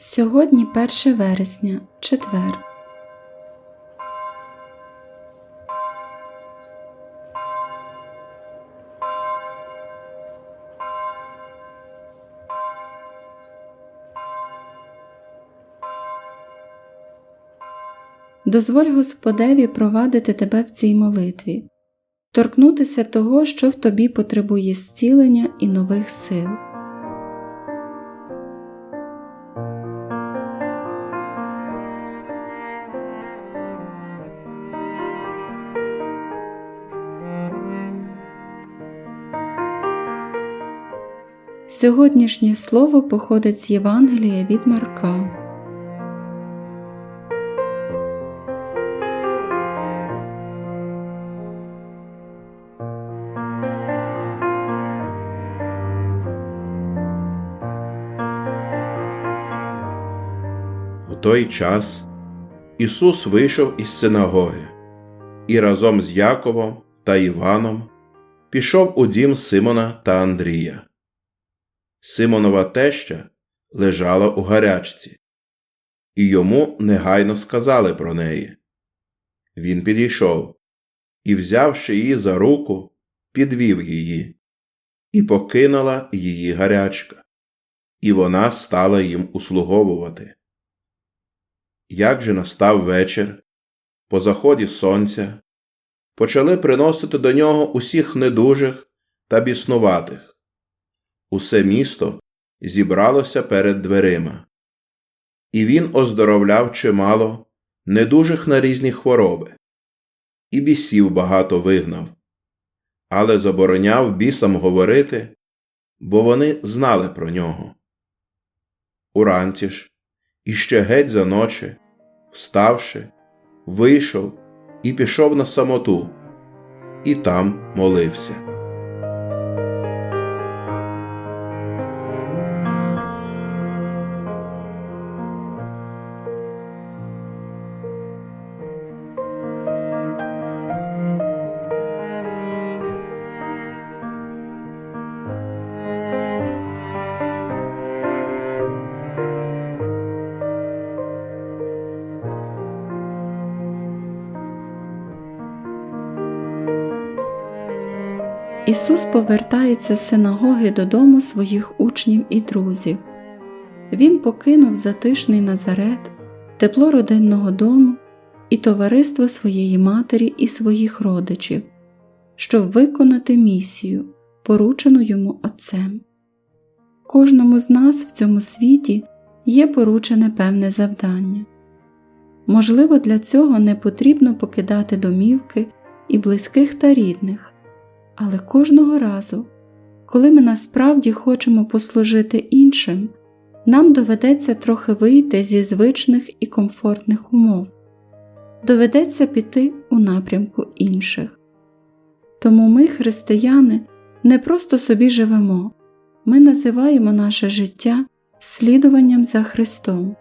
Сьогодні 1 вересня, четвер. Дозволь Господеві провадити тебе в цій молитві, торкнутися того, що в тобі потребує зцілення і нових сил. Сьогоднішнє слово походить з Євангелія від Марка. У той час Ісус вийшов із синагоги і разом з Яковом та Іваном пішов у дім Симона та Андрія. Симонова теща лежала у гарячці, і йому негайно сказали про неї. Він підійшов і, взявши її за руку, підвів її, і покинула її гарячка, і вона стала їм услуговувати. Як же настав вечір, по заході сонця, почали приносити до нього усіх недужих та біснуватих. Усе місто зібралося перед дверима, і він оздоровляв чимало недужих на різні хвороби, і бісів багато вигнав, але забороняв бісам говорити, бо вони знали про нього. Уранці ж, іще геть за ночі, вставши, вийшов і пішов на самоту, і там молився. Ісус повертається з синагоги додому своїх учнів і друзів. Він покинув затишний Назарет, тепло родинного дому і товариство своєї матері і своїх родичів, щоб виконати місію, поручену йому Отцем. Кожному з нас в цьому світі є поручене певне завдання. Можливо, для цього не потрібно покидати домівки і близьких та рідних. Але кожного разу, коли ми насправді хочемо послужити іншим, нам доведеться трохи вийти зі звичних і комфортних умов, доведеться піти у напрямку інших. Тому ми, християни, не просто собі живемо, ми називаємо наше життя слідуванням за Христом.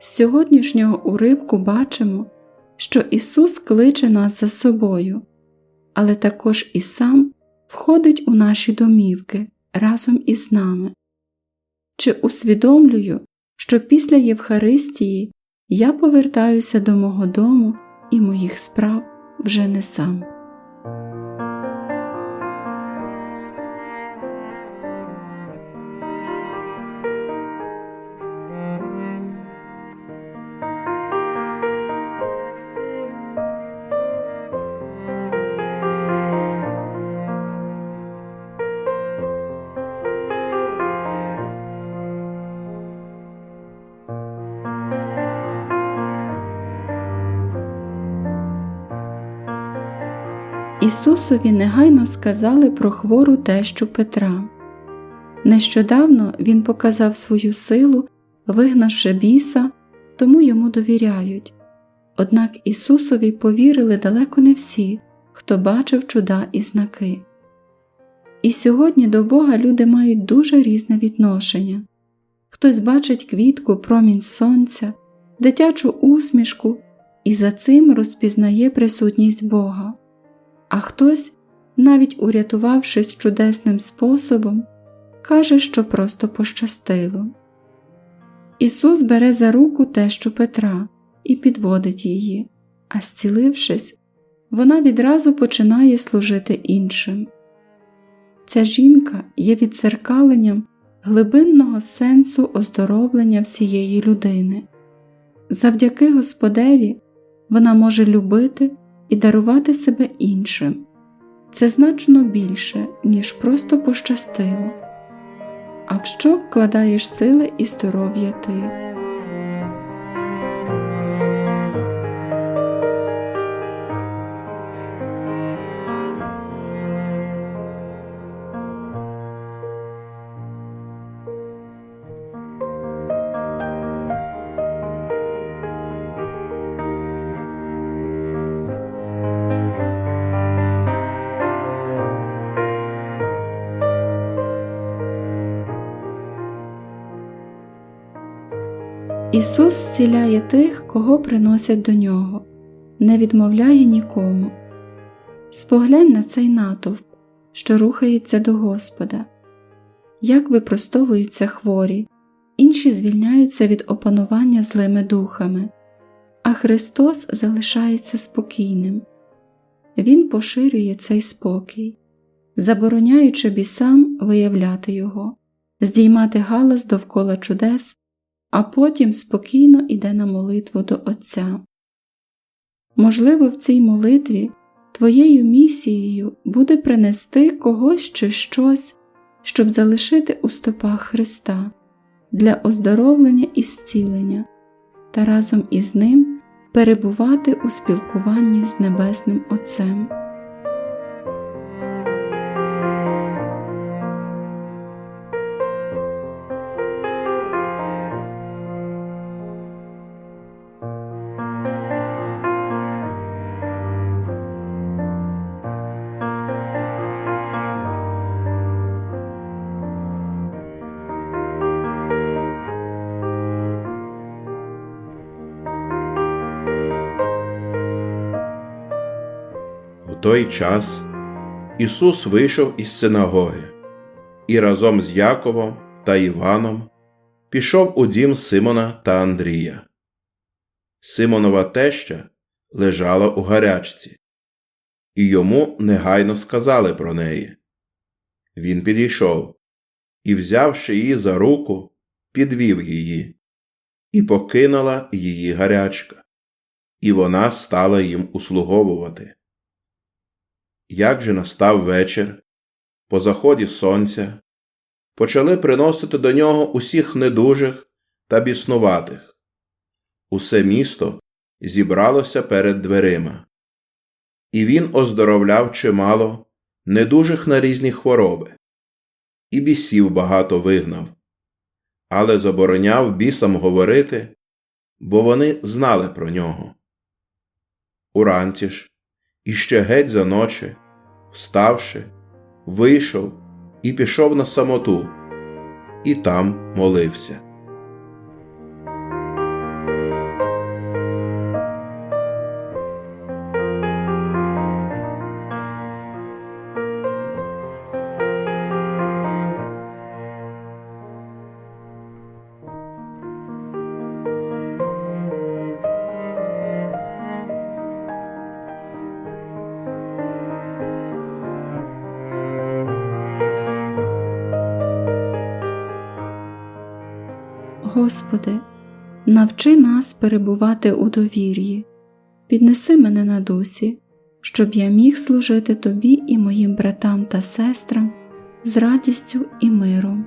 З сьогоднішнього уривку бачимо, що Ісус кличе нас за собою але також і сам входить у наші домівки разом із нами. Чи усвідомлюю, що після Євхаристії я повертаюся до мого дому і моїх справ вже не сам. Ісусові негайно сказали про хвору тещу Петра. Нещодавно Він показав свою силу, вигнавши біса, тому йому довіряють. Однак Ісусові повірили далеко не всі, хто бачив чуда і знаки. І сьогодні до Бога люди мають дуже різне відношення хтось бачить квітку, промінь сонця, дитячу усмішку і за цим розпізнає присутність Бога а хтось, навіть урятувавшись чудесним способом, каже, що просто пощастило. Ісус бере за руку тещу Петра і підводить її, а зцілившись, вона відразу починає служити іншим. Ця жінка є відзеркаленням глибинного сенсу оздоровлення всієї людини. Завдяки Господеві вона може любити і дарувати себе іншим. Це значно більше, ніж просто пощастило. А в що вкладаєш сили і здоров'я ти? Ісус зціляє тих, кого приносять до нього, не відмовляє нікому. Споглянь на цей натовп, що рухається до Господа, як випростовуються хворі, інші звільняються від опанування злими духами, а Христос залишається спокійним. Він поширює цей спокій, забороняючи бісам виявляти його, здіймати галас довкола чудес а потім спокійно іде на молитву до Отця. Можливо, в цій молитві твоєю місією буде принести когось чи щось, щоб залишити у стопах Христа для оздоровлення і зцілення та разом із Ним перебувати у спілкуванні з Небесним Отцем. Той час Ісус вийшов із синагоги і разом з Яковом та Іваном пішов у дім Симона та Андрія. Симонова теща лежала у гарячці, і йому негайно сказали про неї. Він підійшов і, взявши її за руку, підвів її, і покинула її гарячка, і вона стала їм услуговувати. Як же настав вечір, по заході сонця, почали приносити до нього усіх недужих та біснуватих. Усе місто зібралося перед дверима, і він оздоровляв чимало недужих на різні хвороби, і бісів багато вигнав, але забороняв бісам говорити, бо вони знали про нього. Уранці ж, іще геть за ночі, вставши, вийшов і пішов на самоту, і там молився. Господи, навчи нас перебувати у довір'ї, піднеси мене на дусі, щоб я міг служити Тобі і моїм братам та сестрам з радістю і миром.